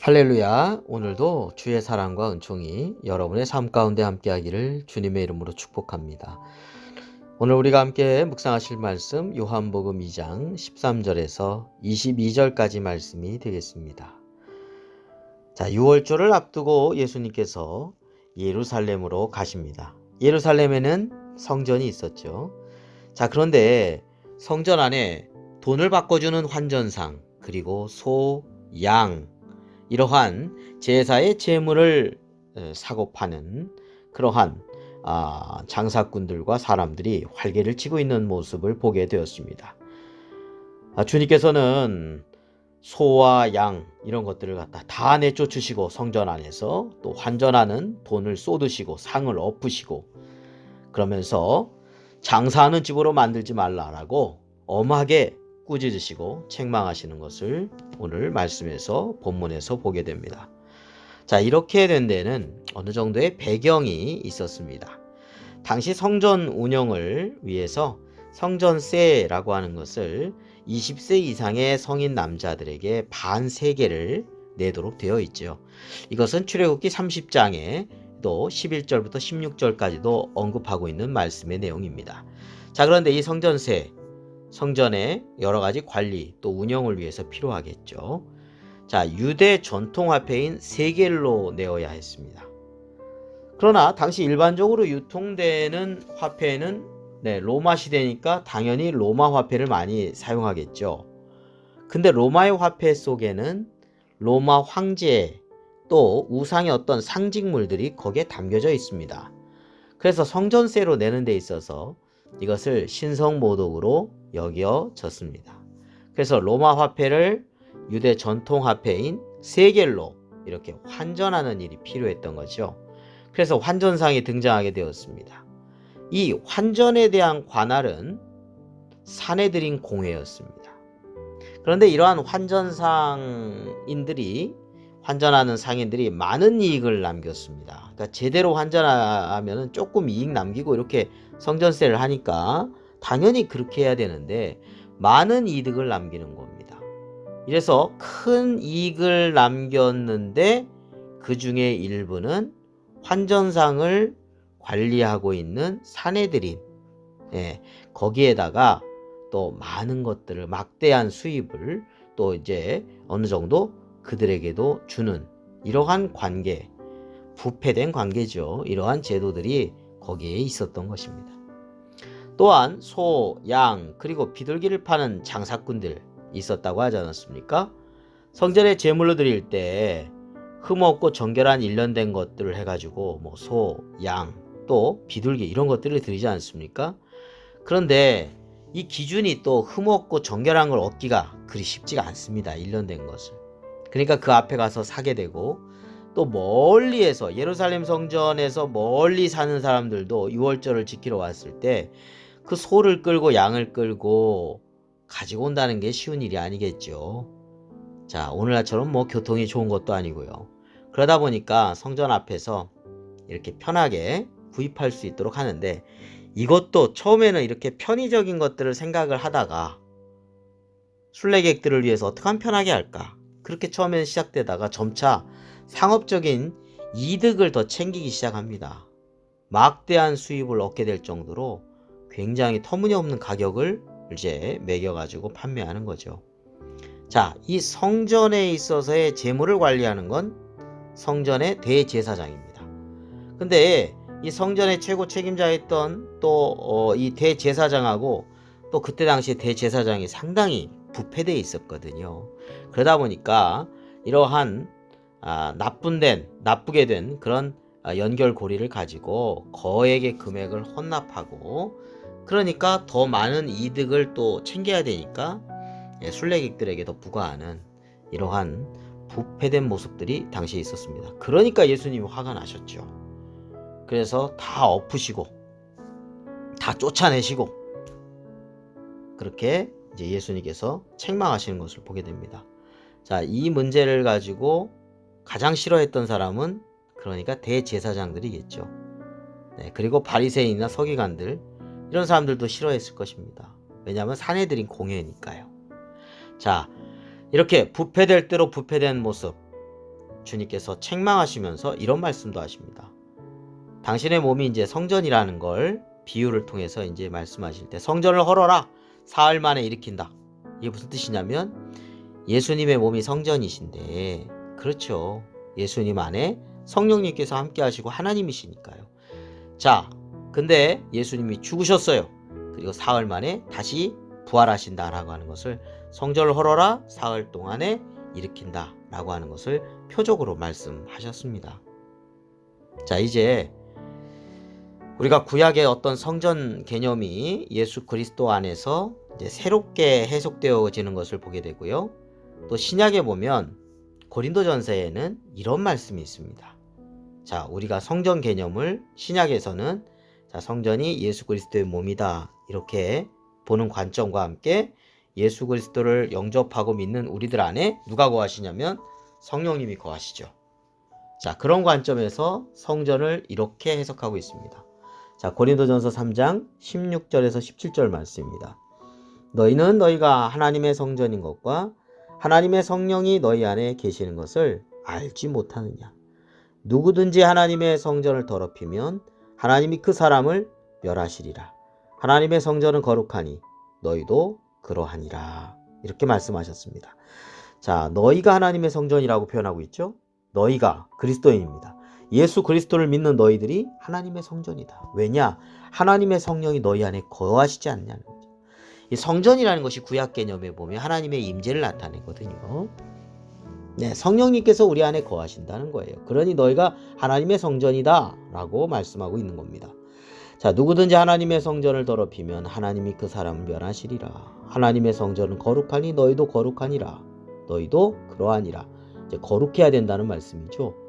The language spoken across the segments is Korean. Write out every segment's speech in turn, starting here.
할렐루야. 오늘도 주의 사랑과 은총이 여러분의 삶 가운데 함께 하기를 주님의 이름으로 축복합니다. 오늘 우리가 함께 묵상하실 말씀 요한복음 2장 13절에서 22절까지 말씀이 되겠습니다. 자, 6월절을 앞두고 예수님께서 예루살렘으로 가십니다. 예루살렘에는 성전이 있었죠. 자, 그런데 성전 안에 돈을 바꿔주는 환전상, 그리고 소, 양, 이러한 제사의 제물을 사고 파는 그러한 아, 장사꾼들과 사람들이 활개를 치고 있는 모습을 보게 되었습니다. 아, 주님께서는 소와 양 이런 것들을 갖다 다 내쫓으시고 성전 안에서 또 환전하는 돈을 쏟으시고 상을 엎으시고 그러면서 장사하는 집으로 만들지 말라라고 엄하게 꾸짖으시고 책망하시는 것을 오늘 말씀에서 본문에서 보게 됩니다. 자, 이렇게 된 데는 어느 정도의 배경이 있었습니다. 당시 성전 운영을 위해서 성전세라고 하는 것을 20세 이상의 성인 남자들에게 반 세계를 내도록 되어 있죠. 이것은 출애굽기 30장에 또 11절부터 16절까지도 언급하고 있는 말씀의 내용입니다. 자, 그런데 이 성전세 성전의 여러 가지 관리 또 운영을 위해서 필요하겠죠. 자, 유대 전통 화폐인 세겔로 내어야 했습니다. 그러나 당시 일반적으로 유통되는 화폐는 네, 로마 시대니까 당연히 로마 화폐를 많이 사용하겠죠. 근데 로마의 화폐 속에는 로마 황제 또 우상의 어떤 상징물들이 거기에 담겨져 있습니다. 그래서 성전세로 내는 데 있어서 이것을 신성모독으로 여겨졌습니다. 그래서 로마 화폐를 유대 전통 화폐인 세겔로 이렇게 환전하는 일이 필요했던 거죠. 그래서 환전상이 등장하게 되었습니다. 이 환전에 대한 관할은 사내들인 공회였습니다. 그런데 이러한 환전상인들이 환전하는 상인들이 많은 이익을 남겼습니다. 그러니까 제대로 환전하면 조금 이익 남기고 이렇게 성전세를 하니까 당연히 그렇게 해야 되는데 많은 이득을 남기는 겁니다. 이래서 큰 이익을 남겼는데 그 중에 일부는 환전상을 관리하고 있는 사내들인 예, 거기에다가 또 많은 것들을 막대한 수입을 또 이제 어느 정도 그들에게도 주는 이러한 관계 부패된 관계죠. 이러한 제도들이 거기에 있었던 것입니다. 또한 소, 양, 그리고 비둘기를 파는 장사꾼들 있었다고 하지 않았습니까? 성전에 제물로 드릴 때 흠없고 정결한 일련된 것들을 해가지고 뭐 소, 양, 또 비둘기 이런 것들을 드리지 않습니까? 그런데 이 기준이 또 흠없고 정결한 걸 얻기가 그리 쉽지가 않습니다. 일련된 것을. 그러니까 그 앞에 가서 사게 되고 또 멀리에서 예루살렘 성전에서 멀리 사는 사람들도 6월절을 지키러 왔을 때 그 소를 끌고 양을 끌고 가지고 온다는 게 쉬운 일이 아니겠죠. 자, 오늘날처럼 뭐 교통이 좋은 것도 아니고요. 그러다 보니까 성전 앞에서 이렇게 편하게 구입할 수 있도록 하는데 이것도 처음에는 이렇게 편의적인 것들을 생각을 하다가 순례객들을 위해서 어떻게 하면 편하게 할까? 그렇게 처음에는 시작되다가 점차 상업적인 이득을 더 챙기기 시작합니다. 막대한 수입을 얻게 될 정도로 굉장히 터무니없는 가격을 이제 매겨가지고 판매하는 거죠. 자, 이 성전에 있어서의 재물을 관리하는 건 성전의 대제사장입니다. 근데 이 성전의 최고 책임자였던 또이 대제사장하고 또 그때 당시 대제사장이 상당히 부패되어 있었거든요. 그러다 보니까 이러한 아, 나쁜된 나쁘게 된 그런 아, 연결고리를 가지고 거액의 금액을 헌납하고 그러니까 더 많은 이득을 또 챙겨야 되니까 예, 순례객들에게 더 부과하는 이러한 부패된 모습들이 당시에 있었습니다. 그러니까 예수님이 화가 나셨죠. 그래서 다 엎으시고 다 쫓아내시고 그렇게 이제 예수님께서 책망하시는 것을 보게 됩니다. 자, 이 문제를 가지고 가장 싫어했던 사람은 그러니까 대제사장들이겠죠. 네, 그리고 바리새인이나 서기관들 이런 사람들도 싫어했을 것입니다. 왜냐하면 산에 들인 공예니까요. 자, 이렇게 부패될 대로 부패된 모습 주님께서 책망하시면서 이런 말씀도 하십니다. 당신의 몸이 이제 성전이라는 걸 비유를 통해서 이제 말씀하실 때 성전을 헐어라 사흘 만에 일으킨다. 이게 무슨 뜻이냐면 예수님의 몸이 성전이신데 그렇죠. 예수님 안에 성령님께서 함께 하시고 하나님이시니까요. 자, 근데 예수님이 죽으셨어요. 그리고 사흘 만에 다시 부활하신다라고 하는 것을 성전을 헐어라 사흘 동안에 일으킨다라고 하는 것을 표적으로 말씀하셨습니다. 자, 이제 우리가 구약의 어떤 성전 개념이 예수 그리스도 안에서 새롭게 해석되어지는 것을 보게 되고요. 또 신약에 보면 고린도전서에는 이런 말씀이 있습니다. 자, 우리가 성전 개념을 신약에서는 자, 성전이 예수 그리스도의 몸이다. 이렇게 보는 관점과 함께 예수 그리스도를 영접하고 믿는 우리들 안에 누가 거하시냐면 성령님이 거하시죠. 자, 그런 관점에서 성전을 이렇게 해석하고 있습니다. 자, 고린도전서 3장 16절에서 17절 말씀입니다. 너희는 너희가 하나님의 성전인 것과 하나님의 성령이 너희 안에 계시는 것을 알지 못하느냐. 누구든지 하나님의 성전을 더럽히면 하나님이 그 사람을 멸하시리라. 하나님의 성전은 거룩하니 너희도 그러하니라. 이렇게 말씀하셨습니다. 자, 너희가 하나님의 성전이라고 표현하고 있죠? 너희가 그리스도인입니다. 예수 그리스도를 믿는 너희들이 하나님의 성전이다. 왜냐? 하나님의 성령이 너희 안에 거하시지 않냐는 거죠. 이 성전이라는 것이 구약 개념에 보면 하나님의 임재를 나타내거든요. 네, 성령님께서 우리 안에 거하신다는 거예요. 그러니 너희가 하나님의 성전이다라고 말씀하고 있는 겁니다. 자, 누구든지 하나님의 성전을 더럽히면 하나님이 그 사람을 멸하시리라. 하나님의 성전은 거룩하니 너희도 거룩하니라. 너희도 그러하니라. 이제 거룩해야 된다는 말씀이죠.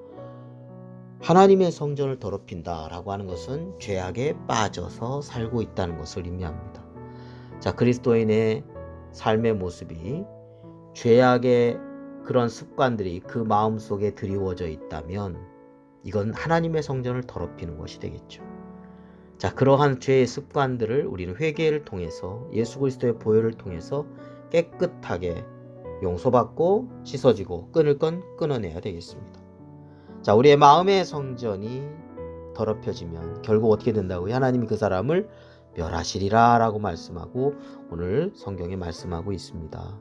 하나님의 성전을 더럽힌다라고 하는 것은 죄악에 빠져서 살고 있다는 것을 의미합니다. 자, 그리스도인의 삶의 모습이 죄악의 그런 습관들이 그 마음 속에 드리워져 있다면 이건 하나님의 성전을 더럽히는 것이 되겠죠. 자, 그러한 죄의 습관들을 우리는 회개를 통해서 예수 그리스도의 보혈을 통해서 깨끗하게 용서받고 씻어지고 끊을 건 끊어내야 되겠습니다. 자, 우리의 마음의 성전이 더럽혀지면 결국 어떻게 된다고요? 하나님이 그 사람을 멸하시리라 라고 말씀하고 오늘 성경에 말씀하고 있습니다.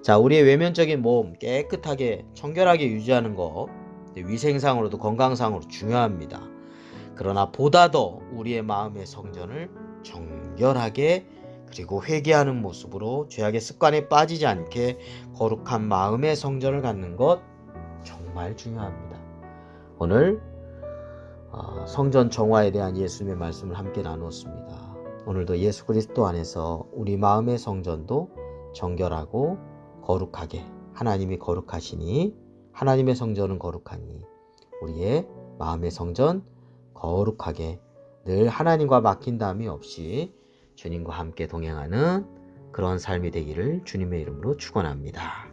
자, 우리의 외면적인 몸 깨끗하게 청결하게 유지하는 거 위생상으로도 건강상으로 중요합니다. 그러나 보다 더 우리의 마음의 성전을 정결하게 그리고 회개하는 모습으로 죄악의 습관에 빠지지 않게 거룩한 마음의 성전을 갖는 것 정말 중요합니다. 오늘 어, 성전 정화에 대한 예수님의 말씀을 함께 나누었습니다. 오늘도 예수 그리스도 안에서 우리 마음의 성전도 정결하고 거룩하게 하나님이 거룩하시니 하나님의 성전은 거룩하니 우리의 마음의 성전 거룩하게 늘 하나님과 막힌 다음이 없이 주님과 함께 동행하는 그런 삶이 되기를 주님의 이름으로 축원합니다.